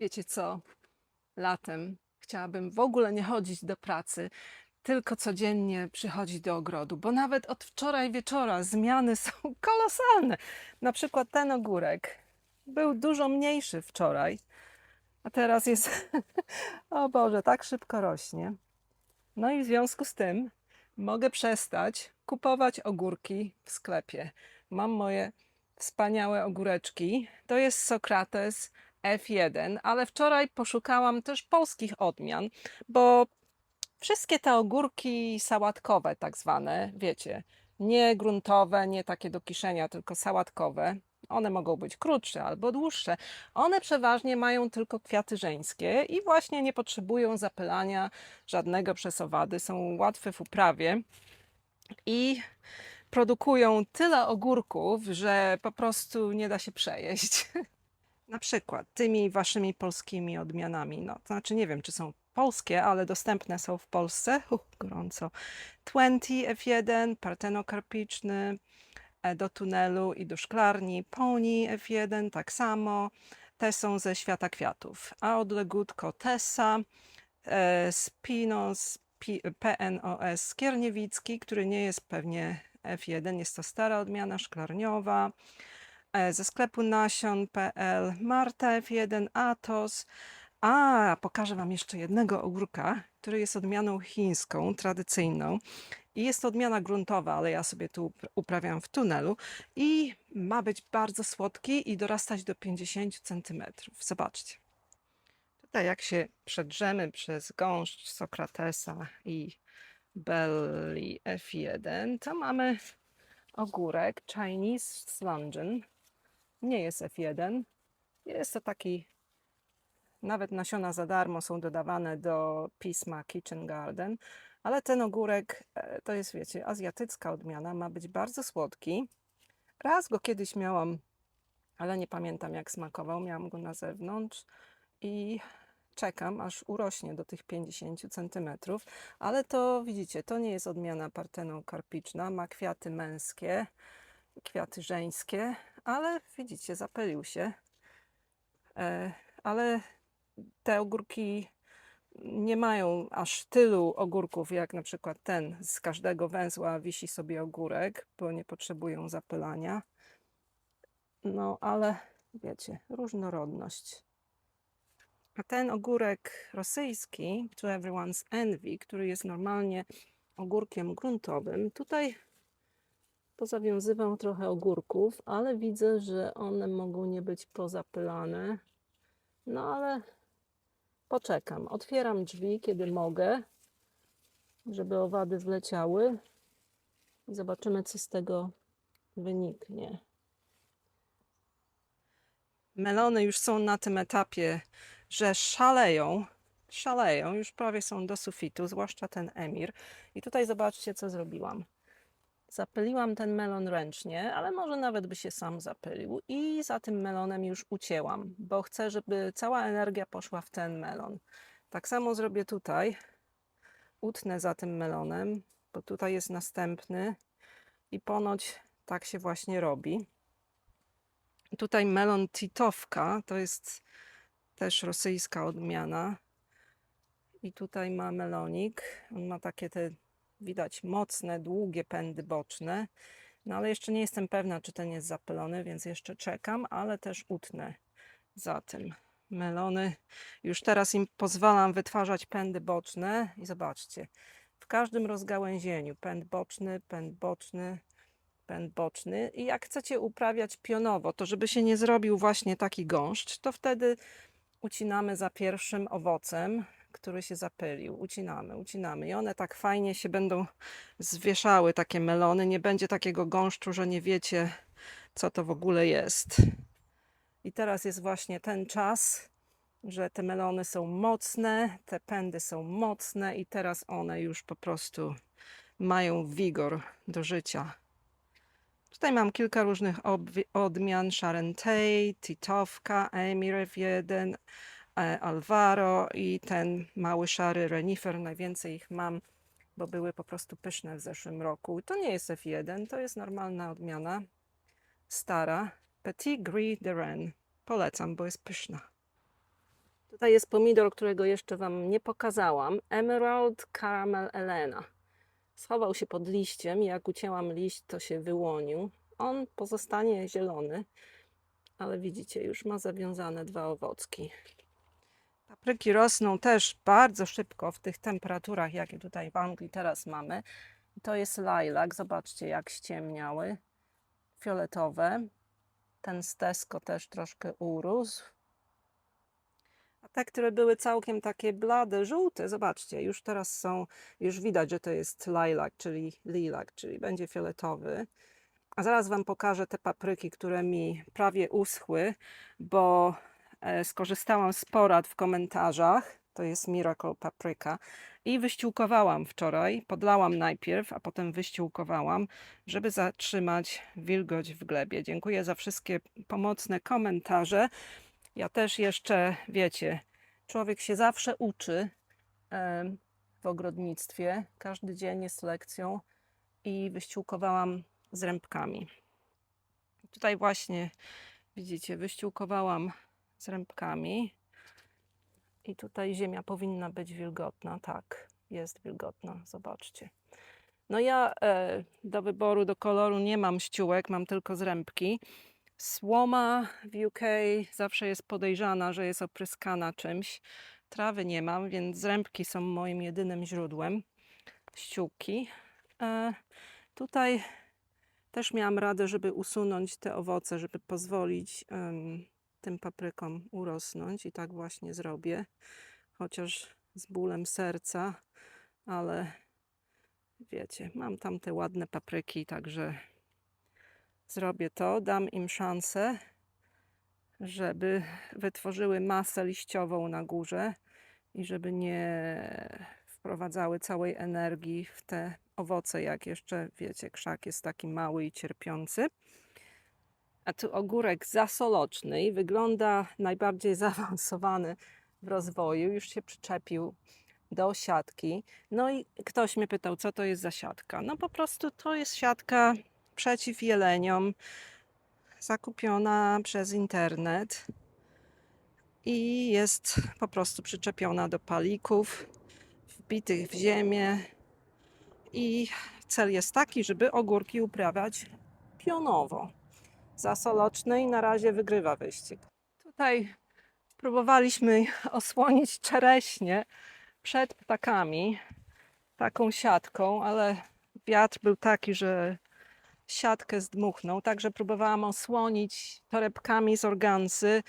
Wiecie co? Latem chciałabym w ogóle nie chodzić do pracy, tylko codziennie przychodzić do ogrodu, bo nawet od wczoraj wieczora zmiany są kolosalne. Na przykład ten ogórek był dużo mniejszy wczoraj, a teraz jest, o Boże, tak szybko rośnie. No i w związku z tym mogę przestać kupować ogórki w sklepie. Mam moje wspaniałe ogóreczki. To jest Sokrates F1, ale wczoraj poszukałam też polskich odmian, bo wszystkie te ogórki sałatkowe, tak zwane, wiecie, nie gruntowe, nie takie do kiszenia, tylko sałatkowe. One mogą być krótsze albo dłuższe. One przeważnie mają tylko kwiaty żeńskie i właśnie nie potrzebują zapylania żadnego przez owady. Są łatwe w uprawie i produkują tyle ogórków, że po prostu nie da się przejeść. Na przykład tymi waszymi polskimi odmianami. No, to znaczy nie wiem, czy są polskie, ale dostępne są w Polsce. Gorąco. 20 F1, partenokarpiczny, e, do tunelu i do szklarni. Poni F1 tak samo. Te są ze świata kwiatów. A odlegutko Tessa, e, Spinos, PNOS Skierniewicki, który nie jest pewnie F1, jest to stara odmiana szklarniowa. E, Ze sklepu nasion.pl Marta F1, Atos. A, pokażę Wam jeszcze jednego ogórka, który jest odmianą chińską, tradycyjną. I jest to odmiana gruntowa, ale ja sobie tu upra- uprawiam w tunelu. I ma być bardzo słodki i dorastać do 50 cm. Zobaczcie. Tutaj jak się przedrzemy przez gąszcz Sokratesa i Belly F1, to mamy ogórek Chinese Slungen. Nie jest F1. Jest to taki, nawet nasiona za darmo są dodawane do pisma Kitchen Garden, ale ten ogórek e, to jest, wiecie, azjatycka odmiana, ma być bardzo słodki. Raz go kiedyś miałam, ale nie pamiętam jak smakował, miałam go na zewnątrz i czekam, aż urośnie do tych 50 cm. Ale to widzicie, to nie jest odmiana partenokarpiczna, ma kwiaty męskie, kwiaty żeńskie, ale widzicie, zapylił się. E, ale te ogórki nie mają aż tylu ogórków, jak na przykład ten. Z każdego węzła wisi sobie ogórek, bo nie potrzebują zapylania. No, ale wiecie, różnorodność. A ten ogórek rosyjski, to everyone's envy, który jest normalnie ogórkiem gruntowym, tutaj pozawiązywam trochę ogórków, ale widzę, że one mogą nie być pozapylane. No ale poczekam. Otwieram drzwi, kiedy mogę, żeby owady wleciały i zobaczymy, co z tego wyniknie. Melony już są na tym etapie, że szaleją. Szaleją, już prawie są do sufitu, zwłaszcza ten emir. I tutaj zobaczcie, co zrobiłam. Zapyliłam ten melon ręcznie, ale może nawet by się sam zapylił. I za tym melonem już ucięłam, bo chcę, żeby cała energia poszła w ten melon. Tak samo zrobię tutaj. Utnę za tym melonem, bo tutaj jest następny i ponoć tak się właśnie robi. Tutaj melon titowka, to jest też rosyjska odmiana. I tutaj ma melonik. On ma takie te widać mocne, długie pędy boczne. No ale jeszcze nie jestem pewna, czy ten jest zapylony, więc jeszcze czekam, ale też utnę za tym. Melony. Już teraz im pozwalam wytwarzać pędy boczne i zobaczcie, w każdym rozgałęzieniu pęd boczny, pęd boczny, pęd boczny. I jak chcecie uprawiać pionowo, to żeby się nie zrobił właśnie taki gąszcz, to wtedy ucinamy za pierwszym owocem, który się zapylił. Ucinamy, ucinamy. I one tak fajnie się będą zwieszały, takie melony. Nie będzie takiego gąszczu, że nie wiecie, co to w ogóle jest. I teraz jest właśnie ten czas, że te melony są mocne, te pędy są mocne i teraz one już po prostu mają wigor do życia. Tutaj mam kilka różnych odmian. Sharentay, Titowka, Emir F1, e, Alvaro i ten mały szary renifer. Najwięcej ich mam, bo były po prostu pyszne w zeszłym roku. To nie jest F1, to jest normalna odmiana, stara. Petit Gris de Rennes. Polecam, bo jest pyszna. Tutaj jest pomidor, którego jeszcze Wam nie pokazałam. Emerald Caramel Elena. Schował się pod liściem jak ucięłam liść, to się wyłonił. On pozostanie zielony, ale widzicie, już ma zawiązane dwa owocki. Papryki rosną też bardzo szybko w tych temperaturach, jakie tutaj w Anglii teraz mamy. To jest lilac, zobaczcie jak ściemniały, fioletowe. Ten z Tesco też troszkę urósł. A te, które były całkiem takie blade, żółte, zobaczcie, już teraz są, już widać, że to jest lilac, czyli lilac, czyli będzie fioletowy. A zaraz Wam pokażę te papryki, które mi prawie uschły, bo skorzystałam z porad w komentarzach. To jest Miracle Papryka. I wyściółkowałam wczoraj. Podlałam najpierw, a potem wyściółkowałam, żeby zatrzymać wilgoć w glebie. Dziękuję za wszystkie pomocne komentarze. Ja też jeszcze, wiecie, człowiek się zawsze uczy em, w ogrodnictwie. Każdy dzień jest lekcją i wyściółkowałam z rębkami. Tutaj właśnie widzicie, wyściółkowałam z rębkami i tutaj ziemia powinna być wilgotna. Tak, jest wilgotna, zobaczcie. No ja e, do wyboru, do koloru nie mam ściółek, mam tylko zrębki. Słoma w UK zawsze jest podejrzana, że jest opryskana czymś. Trawy nie mam, więc zrębki są moim jedynym źródłem ściółki. E, tutaj też miałam radę, żeby usunąć te owoce, żeby pozwolić em, tym paprykom urosnąć i tak właśnie zrobię. Chociaż z bólem serca, ale wiecie, mam tam te ładne papryki, także zrobię to, dam im szansę, żeby wytworzyły masę liściową na górze i żeby nie wprowadzały całej energii w te owoce, jak jeszcze, wiecie, krzak jest taki mały i cierpiący. A tu ogórek zasoloczny i wygląda najbardziej zaawansowany w rozwoju. Już się przyczepił do siatki. No i ktoś mnie pytał, co to jest za siatka. No po prostu to jest siatka przeciw jeleniom, zakupiona przez internet i jest po prostu przyczepiona do palików wbitych w ziemię i cel jest taki, żeby ogórki uprawiać pionowo. Zasoloczny i na razie wygrywa wyścig. Tutaj próbowaliśmy osłonić czereśnie przed ptakami taką siatką, ale wiatr był taki, że siatkę zdmuchnął, także próbowałam osłonić torebkami z organsy.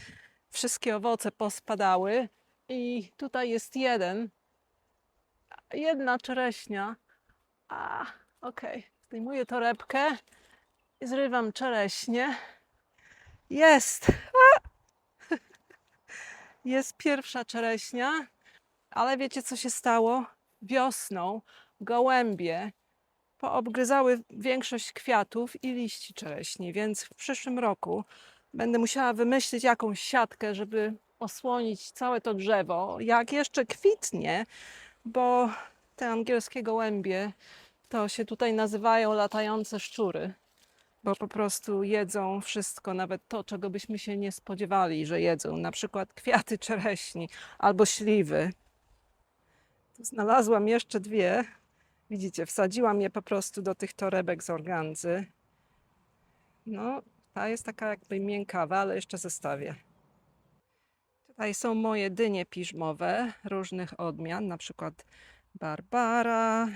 Wszystkie owoce pospadały i tutaj jest jeden, jedna czereśnia. A, okej, zdejmuję torebkę zrywam czereśnie. Jest! A! Jest pierwsza czereśnia, ale wiecie co się stało? Wiosną gołębie poobgryzały większość kwiatów i liści czereśni, więc w przyszłym roku będę musiała wymyślić jakąś siatkę, żeby osłonić całe to drzewo, jak jeszcze kwitnie, bo te angielskie gołębie to się tutaj nazywają latające szczury, bo po prostu jedzą wszystko, nawet to, czego byśmy się nie spodziewali, że jedzą, na przykład kwiaty czereśni albo śliwy. Tu znalazłam jeszcze dwie, Widzicie, wsadziłam je po prostu do tych torebek z organzy. No, ta jest taka jakby miękkawa, ale jeszcze zostawię. Tutaj są moje dynie piżmowe różnych odmian, na przykład Barbara,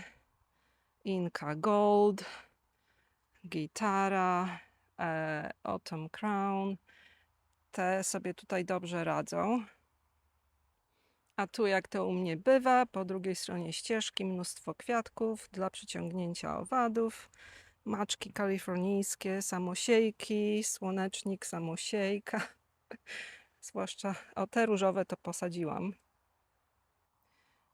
Inca Gold, Gitara, e, Autumn Crown. Te sobie tutaj dobrze radzą. A tu, jak to u mnie bywa, po drugiej stronie ścieżki mnóstwo kwiatków dla przyciągnięcia owadów, maczki kalifornijskie, samosiejki, słonecznik, samosiejka. Zwłaszcza o te różowe to posadziłam.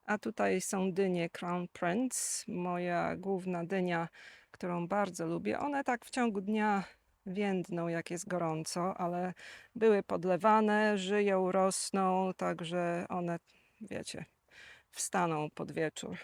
A tutaj są dynie Crown Prince, moja główna dynia, którą bardzo lubię. One tak w ciągu dnia więdną, jak jest gorąco, ale były podlewane, żyją, rosną, także one, wiecie, wstaną pod wieczór.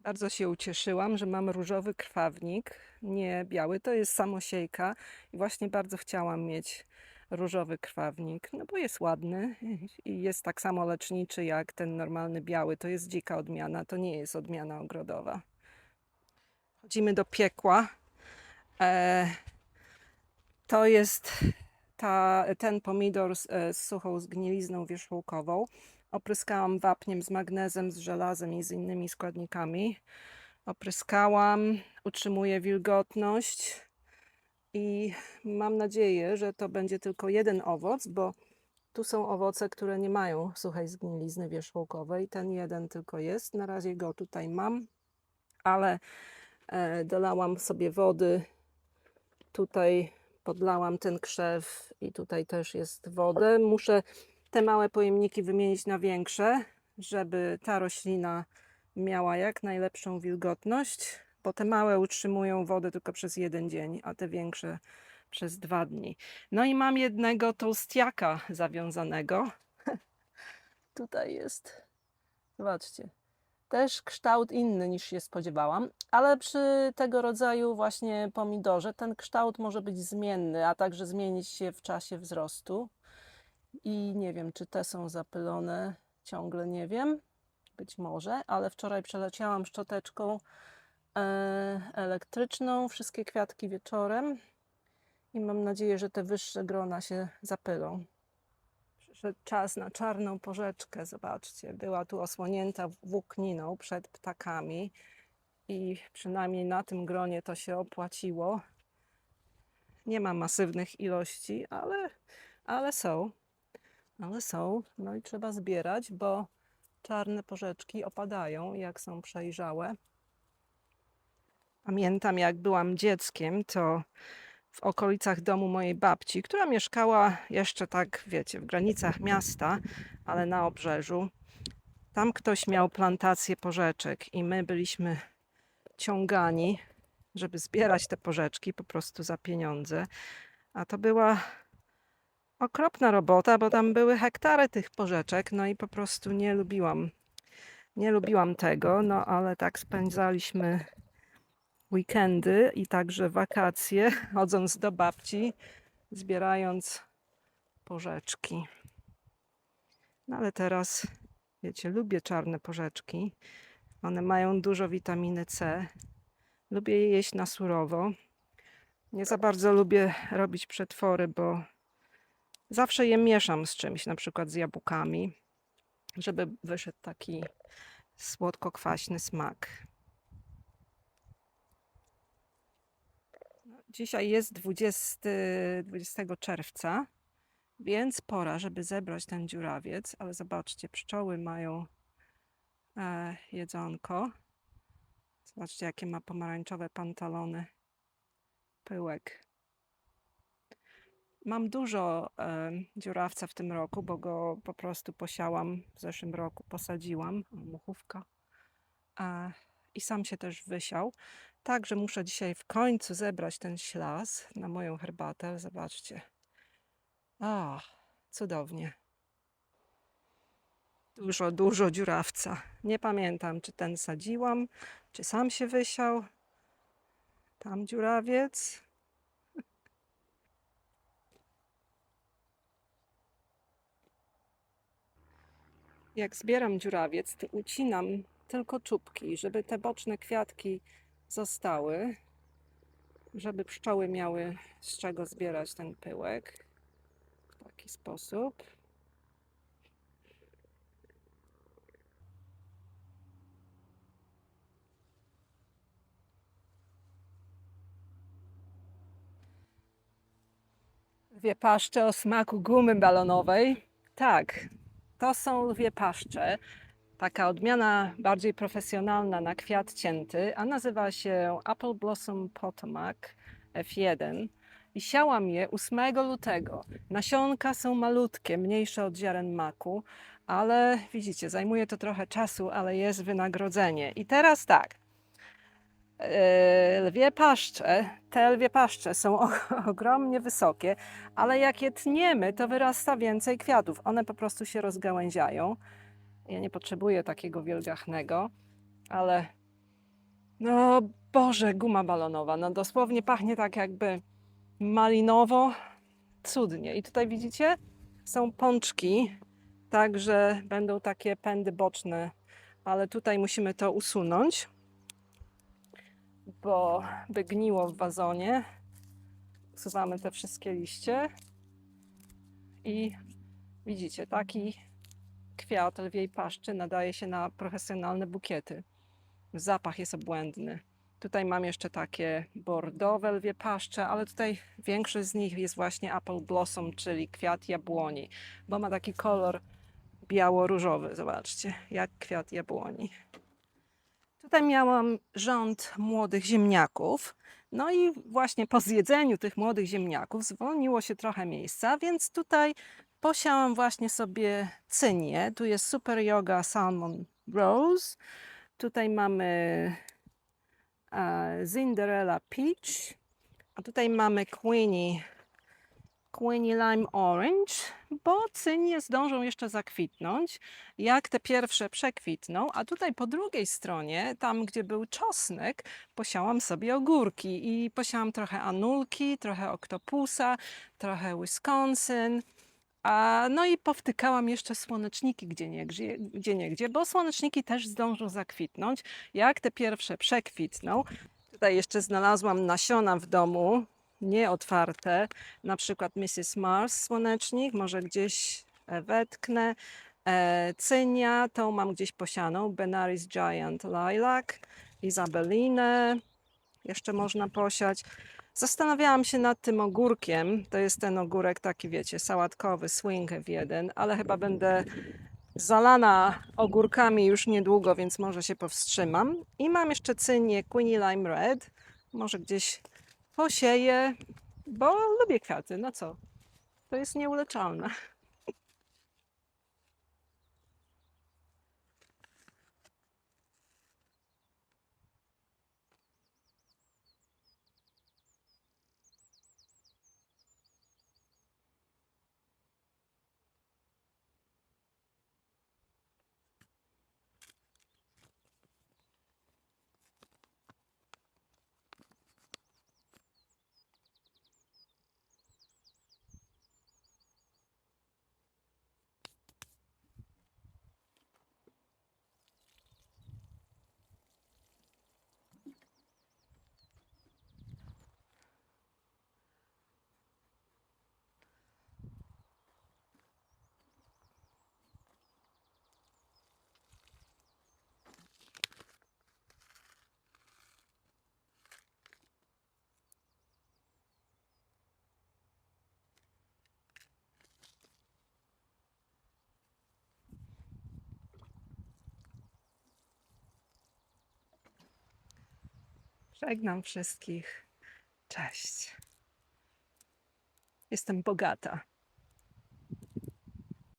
Bardzo się ucieszyłam, że mam różowy krwawnik, nie biały, to jest samosiejka i właśnie bardzo chciałam mieć różowy krwawnik, no bo jest ładny i jest tak samo leczniczy jak ten normalny biały. To jest dzika odmiana, to nie jest odmiana ogrodowa. Chodzimy do piekła. E, to jest ta, ten pomidor z, e, z suchą zgnilizną wierzchołkową. Opryskałam wapniem z magnezem, z żelazem i z innymi składnikami. Opryskałam, utrzymuje wilgotność i mam nadzieję, że to będzie tylko jeden owoc, bo tu są owoce, które nie mają suchej zgnilizny wierzchołkowej. Ten jeden tylko jest. Na razie go tutaj mam, ale dolałam sobie wody. Tutaj podlałam ten krzew i tutaj też jest wodę. Muszę te małe pojemniki wymienić na większe, żeby ta roślina miała jak najlepszą wilgotność, bo te małe utrzymują wodę tylko przez jeden dzień, a te większe przez dwa dni. No i mam jednego tłustiaka zawiązanego. Tutaj jest. Zobaczcie. Też kształt inny niż się spodziewałam, ale przy tego rodzaju właśnie pomidorze ten kształt może być zmienny, a także zmienić się w czasie wzrostu. I nie wiem, czy te są zapylone, ciągle nie wiem. Być może, ale wczoraj przeleciałam szczoteczką e, elektryczną wszystkie kwiatki wieczorem i mam nadzieję, że te wyższe grona się zapylą. Przyszedł czas na czarną porzeczkę, zobaczcie. Była tu osłonięta włókniną przed ptakami i przynajmniej na tym gronie to się opłaciło. Nie ma masywnych ilości, ale, ale są. Ale są. No i trzeba zbierać, bo czarne porzeczki opadają, jak są przejrzałe. Pamiętam, jak byłam dzieckiem, to w okolicach domu mojej babci, która mieszkała jeszcze tak, wiecie, w granicach miasta, ale na obrzeżu. Tam ktoś miał plantację porzeczek i my byliśmy ciągani, żeby zbierać te porzeczki po prostu za pieniądze. A to była okropna robota, bo tam były hektary tych porzeczek, no i po prostu nie lubiłam. Nie lubiłam tego, no ale tak spędzaliśmy weekendy i także wakacje, chodząc do babci, zbierając porzeczki. No ale teraz, wiecie, lubię czarne porzeczki. One mają dużo witaminy C. Lubię je jeść na surowo. Nie za bardzo lubię robić przetwory, bo zawsze je mieszam z czymś, na przykład z jabłkami, żeby wyszedł taki słodko-kwaśny smak. Dzisiaj jest 20, 20 czerwca, więc pora, żeby zebrać ten dziurawiec, ale zobaczcie, pszczoły mają e, jedzonko. Zobaczcie, jakie ma pomarańczowe pantalony. Pyłek. Mam dużo e, dziurawca w tym roku, bo go po prostu posiałam w zeszłym roku, posadziłam. Muchówka. E, I sam się też wysiał. Także muszę dzisiaj w końcu zebrać ten ślas na moją herbatę. Zobaczcie. O, cudownie. Dużo, dużo dziurawca. Nie pamiętam, czy ten sadziłam, czy sam się wysiał. Tam dziurawiec. Jak zbieram dziurawiec, to ucinam tylko czubki, żeby te boczne kwiatki zostały, żeby pszczoły miały z czego zbierać ten pyłek. W taki sposób. Lwie paszcze o smaku gumy balonowej. Tak, to są lwie paszcze taka odmiana bardziej profesjonalna na kwiat cięty, a nazywa się Apple Blossom Potomac F1 i siałam je 8 lutego. Nasionka są malutkie, mniejsze od ziaren maku, ale widzicie, zajmuje to trochę czasu, ale jest wynagrodzenie. I teraz tak, e, lwie paszcze, te lwie paszcze są ogromnie wysokie, ale jak je tniemy, to wyrasta więcej kwiatów. One po prostu się rozgałęziają. Ja nie potrzebuję takiego wielgachnego, ale no Boże, guma balonowa. No dosłownie pachnie tak jakby malinowo, cudnie. I tutaj widzicie, są pączki, także będą takie pędy boczne, ale tutaj musimy to usunąć, bo by gniło w wazonie. Usuwamy te wszystkie liście i widzicie, taki kwiat lwiej paszczy nadaje się na profesjonalne bukiety. Zapach jest obłędny. Tutaj mam jeszcze takie bordowe lwie paszcze, ale tutaj większość z nich jest właśnie apple blossom, czyli kwiat jabłoni, bo ma taki kolor biało-różowy. Zobaczcie, jak kwiat jabłoni. Tutaj miałam rząd młodych ziemniaków. No i właśnie po zjedzeniu tych młodych ziemniaków zwolniło się trochę miejsca, więc tutaj posiałam właśnie sobie cynię. Tu jest Super Yoga Salmon Rose. Tutaj mamy e, Cinderella Peach. A tutaj mamy Queenie, Queenie Lime Orange, bo cynie zdążą jeszcze zakwitnąć, jak te pierwsze przekwitną. A tutaj po drugiej stronie, tam gdzie był czosnek, posiałam sobie ogórki i posiałam trochę anulki, trochę oktopusa, trochę Wisconsin. A, no i powtykałam jeszcze słoneczniki gdzie niegdzie, gdzie niegdzie, bo słoneczniki też zdążą zakwitnąć. Jak te pierwsze przekwitną, tutaj jeszcze znalazłam nasiona w domu, nieotwarte, na przykład Mrs. Mars słonecznik, może gdzieś e, wetknę. E, cynia, tą mam gdzieś posianą, Benaris Giant Lilac, Isabelinę, jeszcze można posiać. Zastanawiałam się nad tym ogórkiem. To jest ten ogórek taki, wiecie, sałatkowy, swing w jeden, ale chyba będę zalana ogórkami już niedługo, więc może się powstrzymam. I mam jeszcze cynię Queenie Lime Red. Może gdzieś posieję, bo lubię kwiaty. No co? To jest nieuleczalne. Żegnam wszystkich. Cześć. Jestem bogata.